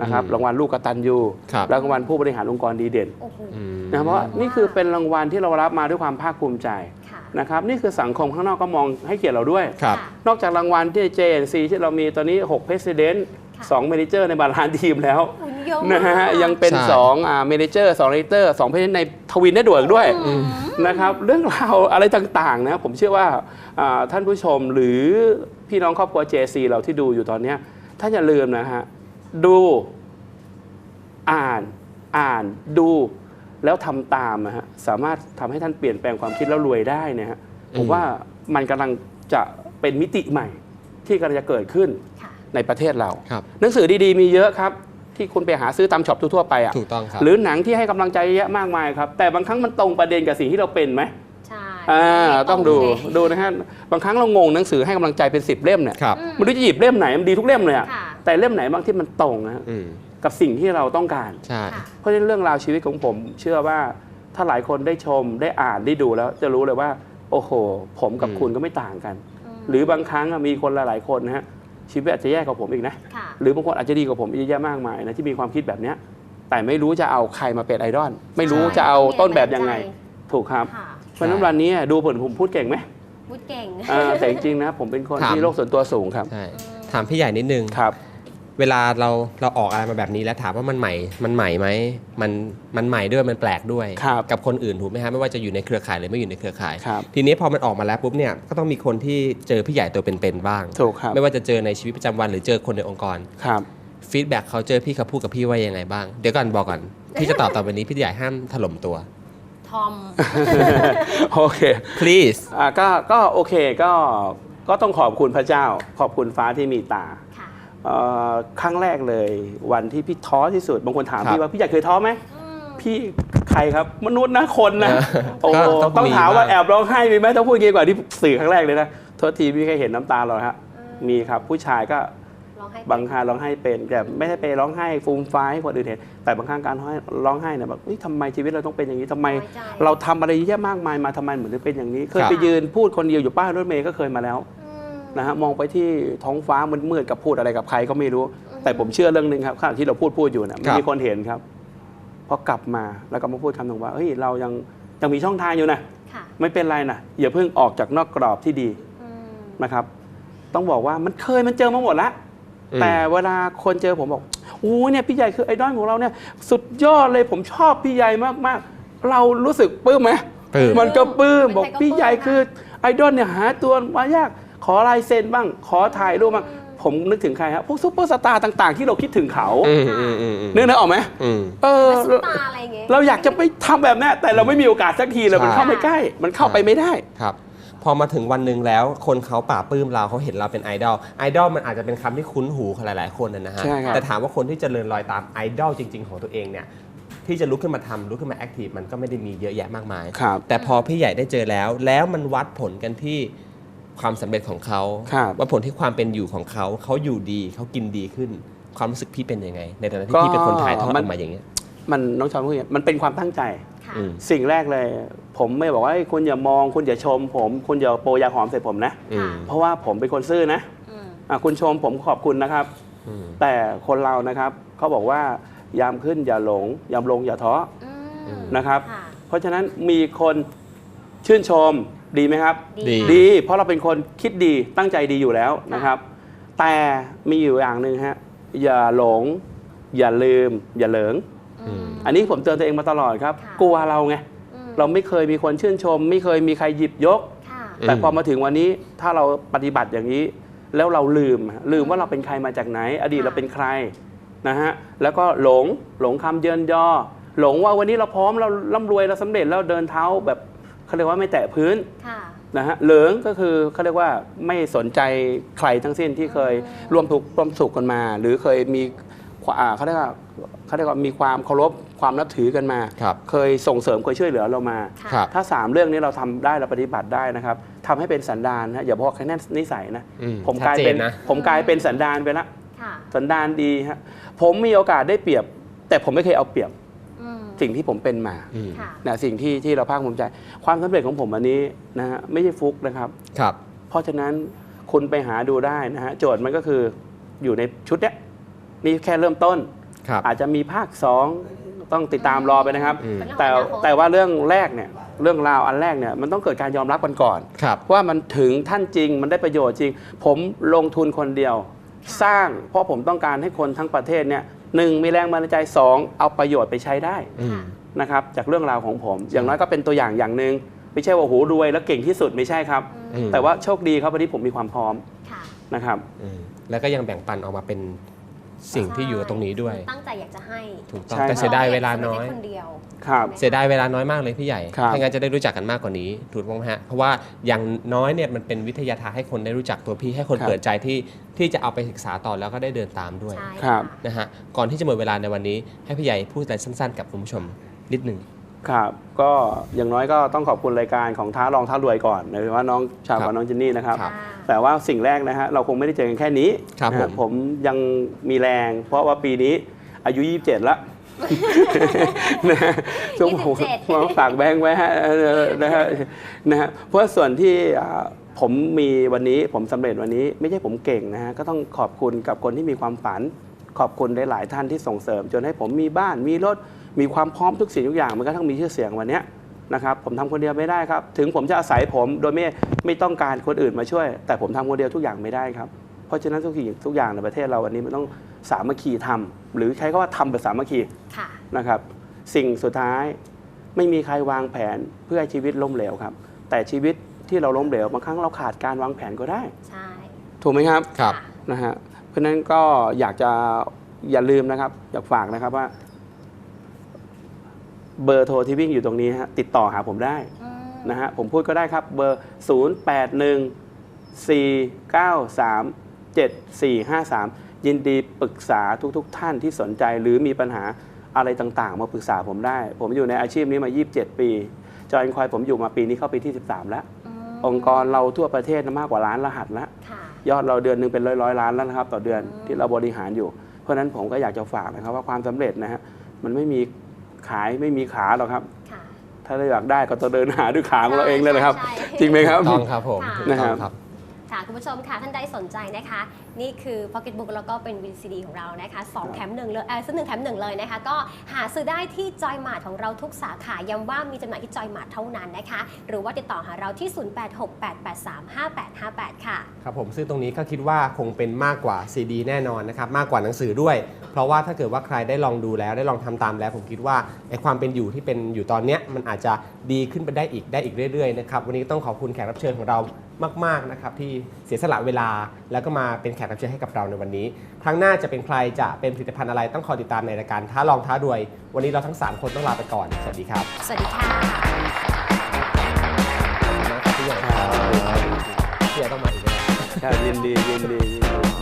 Speaker 3: นะครับ
Speaker 1: อืม
Speaker 3: รางวัลลูกกตัญญู
Speaker 1: ครับ
Speaker 3: แล้วรางวัลผู้บริหารองค์กรดีเด่น
Speaker 2: โอ้โห
Speaker 1: อืม
Speaker 3: นะเพราะว่านี่คือเป็นรางวัลที่เรารับมาด้วยความภาคภูมิใจ
Speaker 2: ค่ะ
Speaker 3: นะครับนี่คือสังคมข้างนอกก็มองให้เกียรติเราด้วย
Speaker 1: ครับ
Speaker 2: ค่ะ
Speaker 3: นอกจากรางวัลที่ JNC ที่เรามีตอนนี้ 6 President
Speaker 2: ค่ะ
Speaker 3: 2 Manager ในบาลานซ์ทีมแล้ว
Speaker 2: คุณเยอะ
Speaker 3: นะ
Speaker 2: มาก
Speaker 3: ฮะยังเป็น
Speaker 1: ใช่
Speaker 3: 2อ่า Manager 2 Editor 2 President ในทวินได้ด่วนด้วย
Speaker 2: อืม
Speaker 3: นะครับเรื่องราวอะไรต่างๆนะผมเชื่อว่าอ่าท่านผู้ชมหรือพี่น้องครอบครัว JC เราที่ดูอยู่ตอนเนี้ยท่านอย่าลืมนะฮะ ดู อ่าน อ่าน ดู แล้วทำตามนะฮะ สามารถทำให้ท่านเปลี่ยนแปลงความคิดแล้วรวยได้เนะฮะผม
Speaker 1: อืม
Speaker 3: ว่ามันกำลังจะเป็นมิติใหม่ที่กำลังจะเกิดขึ้น
Speaker 2: ค่ะ
Speaker 3: ในประเทศเรา
Speaker 1: ครับ
Speaker 3: หนังสือดีๆ มีเยอะครับ ที่คุณไปหาซื้อตามช็อปทั่วๆไปอะ
Speaker 1: ถูกต้องครับ
Speaker 3: หรือหนังที่ให้กำลังใจเยอะแยะมากมายครับ แต่บางครั้งมันตรงประเด็นกับสิ่งที่เราเป็นไหม
Speaker 2: ใช่
Speaker 3: อ่าต้องดู
Speaker 2: เลย
Speaker 3: ดูนะฮะ บางครั้งเรางงหนังสือให้กำลังใจเป็น10เล่มเนี่ย
Speaker 1: ครับ
Speaker 2: อืม
Speaker 3: ไม่รู้จะหยิบเล่มไหนมันดีทุกเล่มเลยอะ
Speaker 2: ค่ะ
Speaker 3: แต่เล่มไหนบ้างที่มันตรงนะฮะ
Speaker 1: อืม
Speaker 3: กับสิ่งที่เราต้องการ
Speaker 1: ใช่
Speaker 2: ค่ะ
Speaker 3: เพราะฉะนั้นเรื่องราวชีวิตของผม เชื่อว่าถ้าหลายคนได้ชมได้อ่านได้ดูแล้ว จะรู้เลยว่า โอ้โห ผมกับ
Speaker 1: อืม
Speaker 3: คุณก็ไม่ต่างกัน
Speaker 2: ม
Speaker 3: หรือบางครั้งอะมีคนหลายๆคนนะฮะชีวิตอาจจะแย่กว่าผมอีกนะ
Speaker 2: ค่ะ
Speaker 3: หรือบางคนอาจจะดีกว่าผมเยอะแยะมากมายนะที่มีความคิดแบบเนี้ยแต่ไม่รู้จะเอาใครมาเป็นไอดอลไม่รู้
Speaker 2: ใช่
Speaker 3: จะเอาต้นแบบยังไง
Speaker 2: ใจ
Speaker 3: ถูกครับ
Speaker 2: ค่ะ
Speaker 3: เพราะฉะนั้นวันนี้ดูผลผมพูดเก่งไหม
Speaker 2: พูดเก่ง
Speaker 3: อ่าแต่จริงๆนะผมเป็นคน
Speaker 1: ถาม
Speaker 3: ที่โลกส่วนตัวสูงครับ
Speaker 1: ใช่ ถามพี่ใหญ่นิดนึง
Speaker 3: ครับ
Speaker 1: เวลาเราเราออกอะไรมาแบบนี้แล้วถามว่ามันใหม่ มันใหม่ไหมมันมันใหม่ด้วยมันแปลกด้วย
Speaker 3: ครับ
Speaker 1: กับคนอื่นถูกไหมฮะไม่ว่าจะอยู่ในเครือข่ายหรือไม่อยู่ในเครือข่าย
Speaker 3: ครับ
Speaker 1: ทีนี้พอมันออกมาแล้วปุ๊บเนี่ยก็ต้องมีคนที่เจอพี่ใหญ่ตัวเป็นๆบ้าง
Speaker 3: ถูกครับ
Speaker 1: ไม่ว่าจะเจอในชีวิตประจำวันหรือเจอคนในองค์กร
Speaker 3: ครับ
Speaker 1: ฟีดแบ็กเขาเจอพี่เขาพูดกับพี่ว่ายังไงบ้าง เดี๋ยวก่อนบอกก่อนพี่จะตอบต่อไปนี้พี่ใหญ่ห้ามถล่มตัว
Speaker 2: ทอม
Speaker 3: โอเค
Speaker 1: please
Speaker 3: อ่าก็ก็โอเคก็ก็ต้องขอบคุณพระเจ้า ขอบคุณฟ้าที่มีตา
Speaker 2: ค่ะ
Speaker 3: เอ่อครั้งแรกเลยวันที่พี่ท้อที่สุด บางคนถาม
Speaker 1: ครับ
Speaker 3: พี่ว่าพี่ใหญ่เคยท้อไหม
Speaker 2: อืม
Speaker 3: พี่ใครครับมนุษย์นะคนนะ
Speaker 1: เออ
Speaker 3: โอ้
Speaker 1: ก็ต้อง
Speaker 3: ต้อง
Speaker 1: มี
Speaker 3: ถามว่า
Speaker 1: บ้าง
Speaker 3: แอบร้องไห้มีไหมต้องพูดงี้กว่าที่สื่อครั้งแรกเลยนะโทษทีพี่เคยเห็นน้ำตาเราฮะ
Speaker 2: อืม
Speaker 3: มีครับผู้ชายก็
Speaker 2: ร้องให้
Speaker 3: บางครั้งร้องไห้เป็นแต่ไม่ได้ไปร้องไห้ฟูมฟ้ายให้คนอื่นเห็นแต่บางครั้งการร้องไห้ร้องไห้เนี่ยแบบเฮ้ยทำไมชีวิตเราต้องเป็นอย่างนี้ทำไม
Speaker 2: น้อยใจ
Speaker 3: เราทำอะไรเยอะแยะมากมายมาทำไมเหมือนจะเป็นอย่างนี้ เคย
Speaker 1: ครับ
Speaker 3: ไปยืนพูดคนเดียวอยู่ป้ายรถเมย์ก็เคยมาแล้ว
Speaker 2: อืม
Speaker 3: นะฮะมองไปที่ท้องฟ้ามันมืดๆกับพูดอะไรกับใครก็ไม่รู้
Speaker 2: อืม
Speaker 3: แต่ผมเชื่อเรื่องหนึ่งครับขณะที่เราพูดพูดอยู่เนี่ยมัน
Speaker 1: ครับ
Speaker 3: มีคนเห็นครับพอกลับมาแล้วก็มาพูดคำหนึ่งว่าเฮ้ยเรายังยังมีช่องทางอยู่นะ
Speaker 2: ค่ะ
Speaker 3: ไม่เป็นไรนะอย่าเพิ่งออกจากนอกกรอบที่ดี
Speaker 2: อืม
Speaker 3: นะครับ ต้องบอกว่ามันเคยมันเจอมาหมดแล้ว
Speaker 1: อืม
Speaker 3: แต่เวลาคนเจอผมบอกอู้เนี่ยพี่ใหญ่คือไอดอลของเราเนี่ย สุดยอดเลยผมชอบพี่ใหญ่มากๆ เรารู้สึกปลื้มไหม
Speaker 1: ปลื้ม
Speaker 3: มันก็ปลื้ม
Speaker 2: เป็น
Speaker 3: บอก
Speaker 2: ใครก็
Speaker 3: พี่ใหญ่
Speaker 2: ปลื้มนะ
Speaker 3: คือไอดอลเนี่ยหาตัวมายาก ขอลายเซ็นบ้าง ขอถ่ายรูปบ้างผมนึกถึงใครครับพวกซุปเปอร์สตาร์ต่าง ๆ ที่เราคิดถึงเขา
Speaker 1: อืมอืมอืมอืม
Speaker 3: นึกนึกออกไหม
Speaker 1: อืม
Speaker 3: เออ
Speaker 2: ซุปตาอะไรอย่างเงี้ย
Speaker 3: เราอยากจะไปทำแบบนี้แต่เราไม่มีโอกาสสักทีเลยมัน
Speaker 1: ใช่
Speaker 3: เข้าไม่ใกล้ มันเข้าไปไม่ได้
Speaker 1: ครับพอมาถึงวันหนึ่งแล้วคนเขาป่าบปลื้มเราเขาเห็นเราเป็นไอดอลไอดอลมันอาจจะเป็นคำที่คุ้นหูของหลาย ๆ คนนะนะฮะ
Speaker 3: ใช่ครับ
Speaker 1: แต่ถามว่าคนที่เจริญรอยตามไอดอลจริง ๆ ของตัวเองเนี่ยที่จะลุกขึ้นมาทำลุกขึ้นมาแอคทีฟมันก็ไม่ได้มีเยอะแยะมากมาย
Speaker 3: ครับ
Speaker 1: แต่พอพี่ใหญ่ได้เจอแล้ว แล้วมันวัดผลกันที่ ความสำเร็จของเขา
Speaker 3: ครับ
Speaker 1: ว่าผลที่ความเป็นอยู่ของเขาเขาอยู่ดีเขากินดีขึ้น ความรู้สึกพี่เป็นยังไง ในฐานะ
Speaker 3: ก็
Speaker 1: ที่พี่เป็นคนถ่ายทอดอ
Speaker 3: มั
Speaker 1: อนกมาอย่างเงี้ย
Speaker 3: มันน้องชอนพูดอย่างนี้มันเป็นความตั้งใจ
Speaker 2: ค่ะ
Speaker 1: อืม
Speaker 3: สิ่งแรกเลย ผมไม่บอกว่าเฮ้ยคุณอย่ามองคุณอย่าชม ผมคุณอย่าโปรยาหอมใส่ผมนะ
Speaker 1: อืม
Speaker 3: เพราะว่าผมเป็นคนซื่อนะ
Speaker 2: อืม
Speaker 3: อะคุณชมผมขอบคุณนะครับ
Speaker 1: อืม
Speaker 3: แต่คนเรานะครับเขาบอกว่ายามขึ้นอย่าหลง ยามลงอย่าท้อ
Speaker 2: อืม
Speaker 3: นะครับ
Speaker 2: ค่ะ
Speaker 3: เพราะฉะนั้นมีคนชื่นชม ดีไหมครับ
Speaker 1: ดี
Speaker 2: ค่ะ
Speaker 3: ดี เพราะเราเป็นคนคิดดีตั้งใจดีอยู่แล้วนะครับ แต่มีอยู่อย่างหนึ่งฮะอย่าหลง อย่าลืม อย่าเหลิง
Speaker 2: อืม
Speaker 3: อันนี้ผมเตือนตัวเองมาตลอดครับ
Speaker 2: ค่ะ
Speaker 3: กลัวเราไง
Speaker 2: อืม
Speaker 3: เราไม่เคยมีคนชื่นชม ไม่เคยมีใครหยิบยก
Speaker 2: ค่ะ
Speaker 3: แต่พอมาถึงวันนี้ถ้าเราปฏิบัติอย่างนี้ แล้วเราลืมลืมว่าเราเป็นใครมาจากไหน อดีต
Speaker 2: ค่ะ
Speaker 3: เราเป็นใครนะฮะแล้วก็หลงหลงคำเยินยอ หลงว่าวันนี้เราพร้อมเราร่ำรวยเราสำเร็จแล้วเดินเท้าแบบ เขาเรียกว่าไม่แตะพื้น
Speaker 2: ค่ะ
Speaker 3: นะฮะเหลิงก็คือเขาเรียกว่าไม่สนใจใครทั้งสิ้นที่เคย
Speaker 2: อืม
Speaker 3: ร่วมทุกข์ร่วมสุขกันมา หรือเคยมีความอ่าเขาเรียกว่าเขาเรียกว่ามีความเคารพความนับถือกันมา
Speaker 1: ครับ
Speaker 3: เคยส่งเสริมเคยช่วยเหลือเรามา
Speaker 2: ค่ะ
Speaker 1: ครับ
Speaker 3: ถ้า 3 เรื่องนี้เราทำได้เราปฏิบัติได้นะครับทำให้เป็นสันดานนะอย่าบอกแค่นั้นนิสัยนะ
Speaker 1: อืม
Speaker 3: ผมกลายเป็น
Speaker 1: ชัดเจนนะ
Speaker 3: ผมกลายเป็นสันดานไปละ
Speaker 2: ค่ะ
Speaker 3: สันดานดีฮะผมมีโอกาสได้เปรียบ แต่ผมไม่เคยเอาเปรียบ
Speaker 2: อืม
Speaker 3: สิ่งที่ผมเป็นมา
Speaker 1: อืม
Speaker 2: ค่ะ
Speaker 3: นะสิ่งที่ที่เราภาคภูมิใจ ความสำเร็จของผมอันนี้นะฮะไม่ใช่ฟุกนะครับ
Speaker 1: ครับ
Speaker 3: เพราะฉะนั้นคุณไปหาดูได้นะฮะโจทย์มันก็คืออยู่ในชุดเนี้ยนี่แค่เริ่มต้น
Speaker 1: ครับ
Speaker 3: อาจจะมีภาค 2 ต้องติดตามรอไปนะครับ
Speaker 1: อืม
Speaker 3: แต่แต่ว่าเรื่องแรกเนี่ยเรื่องราวอันแรกเนี่ยมันต้องเกิดการยอมรับกันก่อน
Speaker 1: ครับ
Speaker 3: ว่ามันถึงท่านจริงมันได้ประโยชน์จริง ผมลงทุนคนเดียว สร้างเพราะผมต้องการให้คนทั้งประเทศเนี่ย หนึ่งมีแรงบันดาลใจสองเอาประโยชน์ไปใช้ได้
Speaker 1: อืม
Speaker 3: นะครับจากเรื่องราวของผม อย่างน้อยก็เป็นตัวอย่างอย่างหนึ่งไม่ใช่ว่าโอ้โหรวยแล้วเก่งที่สุดไม่ใช่ครับ
Speaker 1: อืม
Speaker 3: แต่ว่าโชคดีครับวันนี้ผมมีความพร้อม
Speaker 2: ค่ะ
Speaker 3: นะครับ
Speaker 1: อืมแล้วก็ยังแบ่งปันออกมาเป็น สิ่งที่อยู่ตรงนี้ด้วย
Speaker 2: ตั้งใจอยากจะให้
Speaker 1: ถูกต้อง
Speaker 3: ใช่
Speaker 1: แต่เสียดายเวลาน้อย
Speaker 2: ไม่ใช่คนเดียว
Speaker 3: ครับ
Speaker 1: เสียดายเวลาน้อยมากเลยพี่ใหญ่
Speaker 3: ครับ
Speaker 1: ถ้างั้นจะได้รู้จักกันมากกว่านี้ถูกต้องไหมฮะ เพราะว่าอย่างน้อยเนี่ยมันเป็นวิทยาทานให้คนได้รู้จักตัวพี่ให้คน
Speaker 3: ครับ
Speaker 1: เปิดใจที่ที่จะเอาไปศึกษาต่อแล้วก็ได้เดินตามด้วย
Speaker 2: ใช่
Speaker 3: ครับะ
Speaker 1: นะฮะ ก่อนที่จะหมดเวลาในวันนี้ให้พี่ใหญ่พูดอะไรสั้นๆ กับคุณผู้ชมนิดหนึ่ง
Speaker 3: ครับก็อย่างน้อยก็ต้องขอบคุณรายการของท้าลองท้ารวยก่อนโดยเฉพาะน้องชาว
Speaker 1: ครับ
Speaker 3: กับน้องเจนนี่นะครับ
Speaker 1: ครับ
Speaker 2: ค่ะ
Speaker 3: แต่ว่าสิ่งแรกนะฮะเราคงไม่ได้เจอกันแค่นี้
Speaker 1: ครับ
Speaker 3: นะฮะ
Speaker 1: ผม
Speaker 3: ผมยังมีแรง เพราะว่าปีนี้อายุ 27แล้วนะฮะช่วงผม
Speaker 2: 27
Speaker 3: ผมฝากแบงค์ไว้ฮะเออนะฮะนะฮะเพราะส่วนที่อ่าผมมีวันนี้ผมสำเร็จวันนี้ไม่ใช่ผมเก่งนะฮะก็ต้องขอบคุณกับคนที่มีความฝัน ขอบคุณหลาย ๆ ท่านที่ส่งเสริม จนให้ผมมีบ้านมีรถ มีความพร้อมทุกสิ่งทุกอย่างมันก็ต้องมีชื่อเสียงวันเนี้ยนะครับผมทำคนเดียวไม่ได้ครับ ถึงผมจะอาศัยผมโดยไม่ไม่ต้องการคนอื่นมาช่วย แต่ผมทำคนเดียวทุกอย่างไม่ได้ครับ เพราะฉะนั้นทุกสิ่งทุกอย่างในประเทศเราวันนี้มันต้องสามัคคีทำหรือใช้คำว่าทำแบบสามัคคี
Speaker 2: ค่ะ
Speaker 3: นะครับ สิ่งสุดท้ายไม่มีใครวางแผนเพื่อให้ชีวิตล้มเหลวครับ แต่ชีวิตที่เราล้มเหลวบางครั้งเราขาดการวางแผนก็ได้
Speaker 2: ใช่
Speaker 3: ถูกไหมครับ
Speaker 1: ครับะ
Speaker 3: นะฮะเพราะฉะนั้นก็อยากจะอย่าลืมนะครับ อยากฝากนะครับว่า เบอร์โทรที่วิ่งอยู่ตรงนี้ฮะติดต่อหาผมได้
Speaker 2: อืม
Speaker 3: นะฮะผมพูดก็ได้ครับเบอร์ 0 8 1 4 9 3 7 4 5 3 ยินดีปรึกษาทุกๆทท่านที่สนใจหรือมีปัญหาอะไรต่างๆ มาปรึกษาผมได้ ผมอยู่ในอาชีพนี้มา 27 ปีจอยควายผมอยู่มาปีนี้เข้าปีที่ 13 แล้ว
Speaker 2: อืม
Speaker 3: องค์กรเราทั่วประเทศมากกว่าล้านรหัสแล้ว
Speaker 2: ค่ะ
Speaker 3: ยอดเราเดือนหนึ่งเป็นร้อยร้อยๆล้านแล้วนะครับ ต่อเดือน
Speaker 2: อืม
Speaker 3: ที่เราบริหารอยู่ เพราะฉะนั้นผมก็อยากจะฝากนะครับว่าความสำเร็จนะฮะมันไม่มี ขายไม่มีขาหรอกครับ
Speaker 2: ค่ะ
Speaker 3: ถ้าเราอยากได้ก็ต้องเดินหาด้วยขาของเราเองเลยนะครับ
Speaker 2: ใช่ใช่
Speaker 3: จริงไหมครับ
Speaker 1: ถูกต้องครับผม
Speaker 2: ค่ะ
Speaker 1: ถูกต้องครับ
Speaker 2: ค่ะคุณผู้ชมค่ะท่านใดสนใจนะคะ นี่คือ Pocket Book แล้วก็เป็น VCD ของเรานะคะสองแถมหนึ่งเลยเออซื้อหนึ่งแถมหนึ่งเลยนะคะ ก็หาซื้อได้ที่จอยมาร์ทของเราทุกสาขาย้ำว่ามีจำหน่ายที่จอยมาร์ทเท่านั้นนะคะ หรือว่าติดต่อหาเราที่ 0868835858 ค่ะ
Speaker 1: ครับผมซึ่งตรงนี้ก็คิดว่าคงเป็นมากกว่าซีดีแน่นอนนะครับ มากกว่าหนังสือด้วย เพราะว่าถ้าเกิดว่าใครได้ลองดูแล้วได้ลองทำตามแล้ว ผมคิดว่าไอความเป็นอยู่ที่เป็นอยู่ตอนเนี้ยมันอาจจะดีขึ้นไปได้อีกได้อีกเรื่อยๆนะครับวันนี้ต้องขอบคุณแขกรับเชิญของเรามากๆนะครับที่เสียสละเวลาแล้วก็มาเป็นแขกรับเชิญให้กับเราในวันนี้ ครั้งหน้าจะเป็นใครจะเป็นผลิตภัณฑ์อะไรต้องคอยติดตามในรายการท้าลองท้ารวย วันนี้เราทั้งสามคนต้องลาไปก่อนสวัสดีครับ
Speaker 2: สวัสดีค่ะ
Speaker 1: ขอบคุณมากครับพี่ใหญ่ครับพี่ใหญ่ต้องมาอีกแล้ว
Speaker 3: ครับยินดียินดียินดี